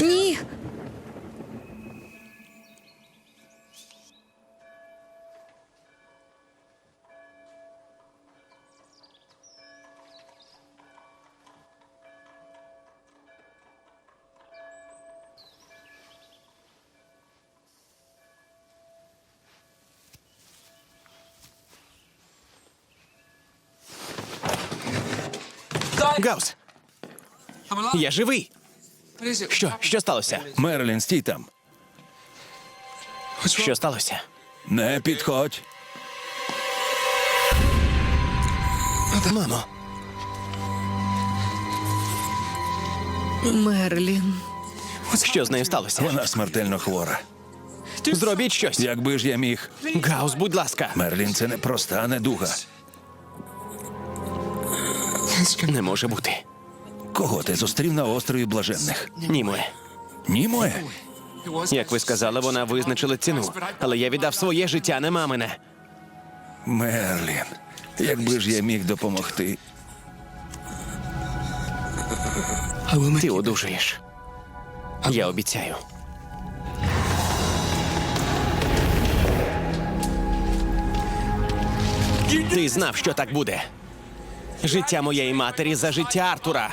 Ні. Гаус, я живий. Що? Що сталося? Мерлін, стій там. Що сталося? Не підходь. Мамо, Мерлін. що з нею сталося? Вона смертельно хвора. Зробіть щось. Якби ж я міг. Гаус, будь ласка. Мерлін, це не проста недуга. Не може бути. Кого ти зустрів на острові блаженних? Німує. Німоє? Як ви сказали, вона визначила ціну. Але я віддав своє життя, не мамине. Мерлін. Якби ж я міг допомогти. Ти одужуєш. Я обіцяю. Ти знав, що так буде. Життя моєї матері за життя Артура.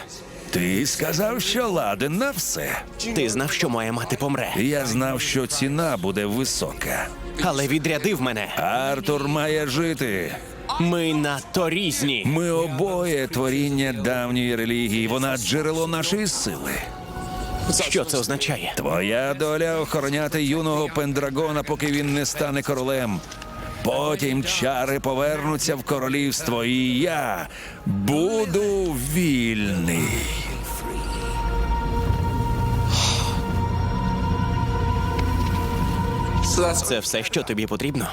Ти сказав, що ладен на все. Ти знав, що моя мати помре, Я знав, що ціна буде висока. але відрядив мене. Артур має жити. Ми надто різні. Ми обоє творіння давньої релігії. Вона джерело нашої сили. Що це означає? Твоя доля охороняти юного пендрагона, поки він не стане королем. Потім чари повернуться в королівство, і я буду вільний. Це все, що тобі потрібно?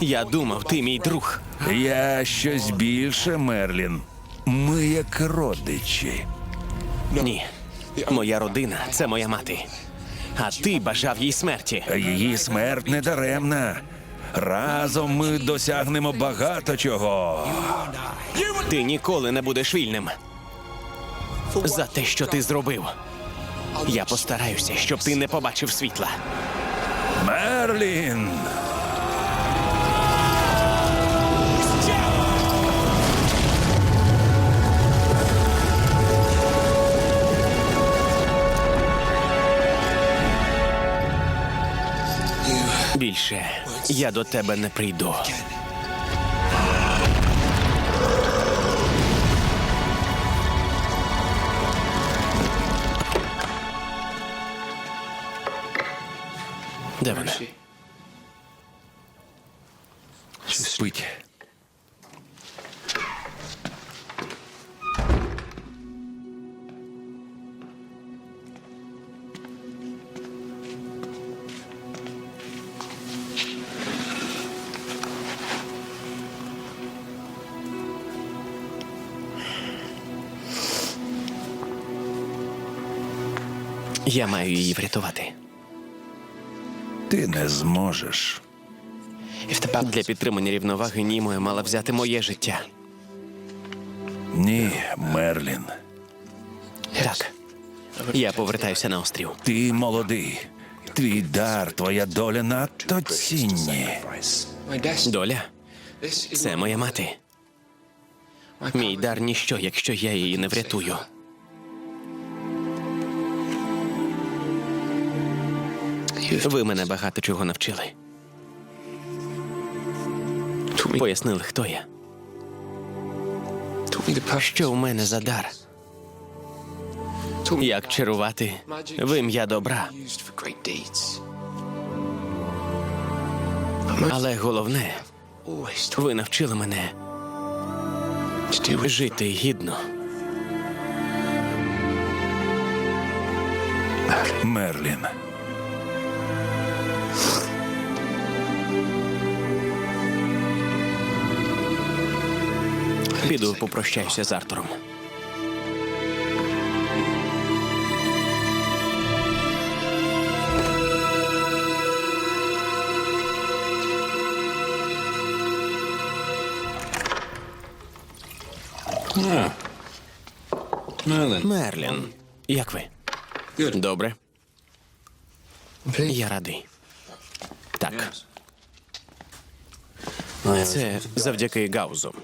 Я думав, ти мій друг. Я щось більше, Мерлін. Ми як родичі. Ні. Моя родина це моя мати. А ти бажав їй смерті. Її смерть не даремна. Разом ми досягнемо багато чого. Ти ніколи не будеш вільним. За те, що ти зробив. Я постараюся, щоб ти не побачив світла. Мерлін! Більше я до тебе не прийду. Де вона? Спить. Я маю її врятувати. Ти не зможеш. Для підтримання рівноваги Німоя мала взяти моє життя. Ні, Мерлін. Так. Я повертаюся на острів. Ти молодий. Твій дар, твоя доля надто цінні. Доля це моя мати. Мій дар ніщо, якщо я її не врятую. Ви мене багато чого навчили. Пояснили, хто я. Що в мене за дар? Як чарувати в ім'я добра. Але головне, ви навчили мене жити гідно. Мерлін. Піду попрощаюся з Артуром. Мерлін, як ви? Добре. Я радий. Так. Це завдяки Гаузу.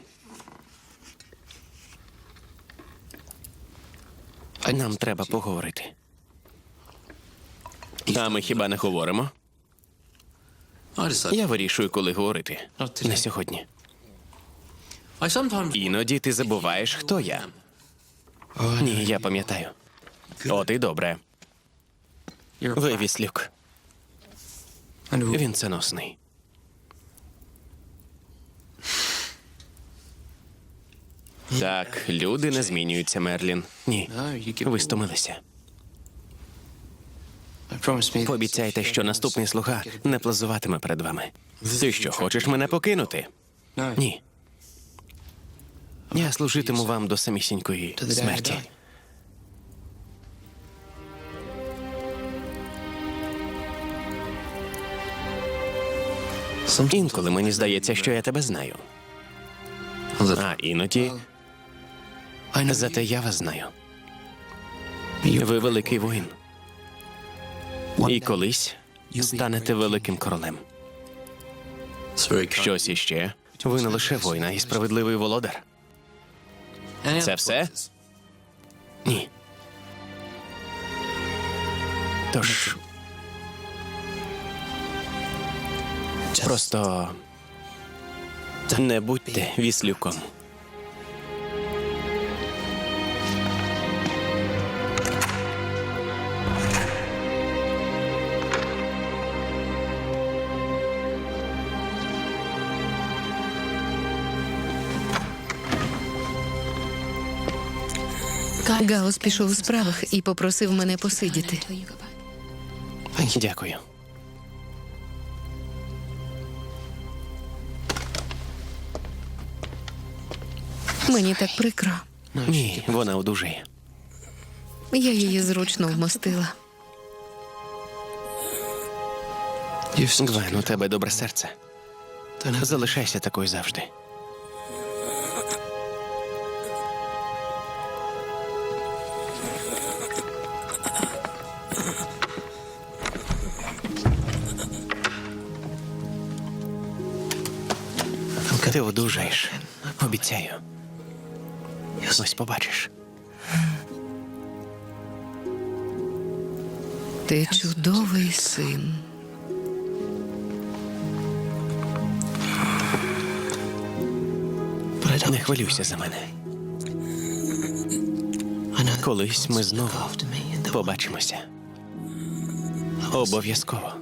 Нам треба поговорити. А ми хіба не говоримо? Я вирішую, коли говорити. Не сьогодні. Іноді ти забуваєш, хто я. Ні, я пам'ятаю. От і добре. Ви віслюк. Він ценосний. Так, люди не змінюються, Мерлін. Ні. Ви стомилися. Пообіцяйте, що наступний слуга не плазуватиме перед вами. Ти що, хочеш мене покинути? Ні. Я служитиму вам до самісінької смерті. Інколи мені здається, що я тебе знаю. А іноді зате я вас знаю. Ви великий воїн. І колись станете великим королем. Щось іще. Ви не лише воїн, а й справедливий володар. Це все? Ні. Тож. Просто не будьте віслюком. Гаус пішов у справах і попросив мене посидіти. Дякую. Мені так прикро. Ні, вона одужає. Я її зручно вмостила. Гвен, у тебе добре серце. Залишайся такою завжди. Ти одужаєш. Обіцяю. Ось побачиш. Ти чудовий син. Не хвилюйся за мене. Колись ми знову побачимося. Обов'язково.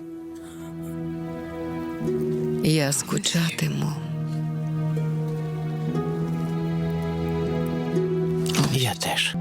Я скучатиму. Я теж.